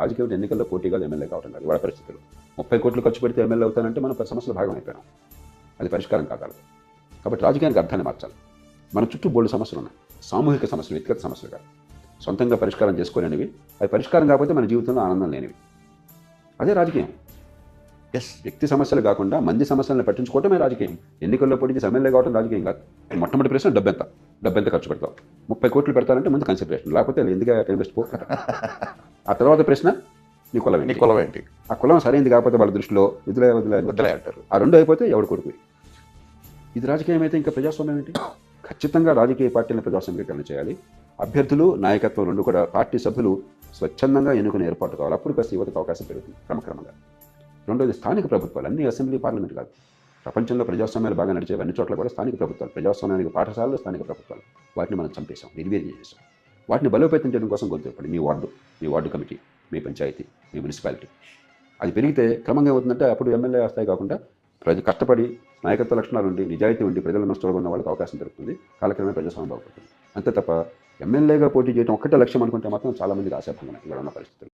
రాజకీయ ఎన్నికల్లో పోటీగా ఎమ్మెల్యే కావటం కాదు వాళ్ళ పరిస్థితులు. ముప్పై కోట్లు ఖర్చు పెడితే ఎమ్మెల్యే అవుతానంటే మనం సమస్యలు భాగం అయిపోయాం. అది పరిష్కారం కాగలదు కాబట్టి రాజకీయానికి అర్థాన్ని మార్చాలి. మన చుట్టూ బోల్డ్ సమస్యలు ఉన్నాయి. సామూహిక సమస్యలు వ్యక్తిగత సమస్యలు కాదు. సొంతంగా పరిష్కారం చేసుకోలేనివి అది పరిష్కారం కాకపోతే మన జీవితంలో ఆనందం లేనివి. అదే రాజకీయం. ఎస్ వ్యక్తి సమస్యలు కాకుండా మంది సమస్యలను పట్టించుకోవటమే రాజకీయం. ఎన్నికల్లో పోటీ ఎమ్మెల్యే కావడం రాజకీయం కాదు. మొట్టమొదటి ప్రశ్న డబ్బు ఎంత డబ్బు ఎంత ఖర్చు పెడతావు. ముప్పై కోట్లు పెడతారంటే ముందు కన్సిడరేషన్ లేకపోతే ఎందుకు టైం వేస్ట్ పో ఆ తర్వాత ప్రశ్న నీ కులం నీ? కులం ఏంటి? ఆ కులం సరైనది కాకపోతే వాళ్ళ దృష్టిలో వదిలే అంటారు. ఆ రెండు అయిపోతే ఎవడు కొడుకు? ఇది రాజకీయం అయితే ఇంకా ప్రజాస్వామ్యం ఏంటి? ఖచ్చితంగా రాజకీయ పార్టీలను ప్రజాస్వామ్యీకరణ చేయాలి. అభ్యర్థులు నాయకత్వం రెండు కూడా పార్టీ సభ్యులు స్వచ్ఛందంగా ఎన్నుకునే ఏర్పాటు కావాలి. అప్పుడు కాస్త యువతకు అవకాశం పెరుగుతుంది క్రమక్రమంగా. రెండోది స్థానిక ప్రభుత్వాలు. అన్ని అసెంబ్లీ పార్లమెంట్ కాదు. ప్రపంచంలో ప్రజాస్వామ్యాలు బాగా నడిచే అన్ని చోట్ల కూడా స్థానిక ప్రభుత్వాలు. ప్రజాస్వామ్యానికి పాఠశాలలు స్థానిక ప్రభుత్వాలు. వాటిని మనం చంపేశాం నిర్వీర్యం చేసాం వాటిని బలోపేతం చేయడం కోసం గొంతుపడి మీ వార్డు మీ వార్డు కమిటీ మీ పంచాయతీ మీ మున్సిపాలిటీ. అది పెరిగితే క్రమంగా అవుతుందంటే అప్పుడు ఎమ్మెల్యే వస్తాయి కాకుండా ప్రజ కష్టపడి నాయకత్వ లక్షణాలు ఉండి నిజాయితీ ఉండి ప్రజల నష్టాలు ఉన్న వాళ్ళకి అవకాశం దొరుకుతుంది. కాలక్రమే ప్రజాస్వామ్యం బాగుపడుతుంది. అంతే తప్ప ఎమ్మెల్యేగా పోటీ చేయడం ఒక్కటే లక్ష్యం అనుకుంటే మాత్రం చాలామంది ఆశాభంగం ఇక్కడ ఉన్న పరిస్థితులు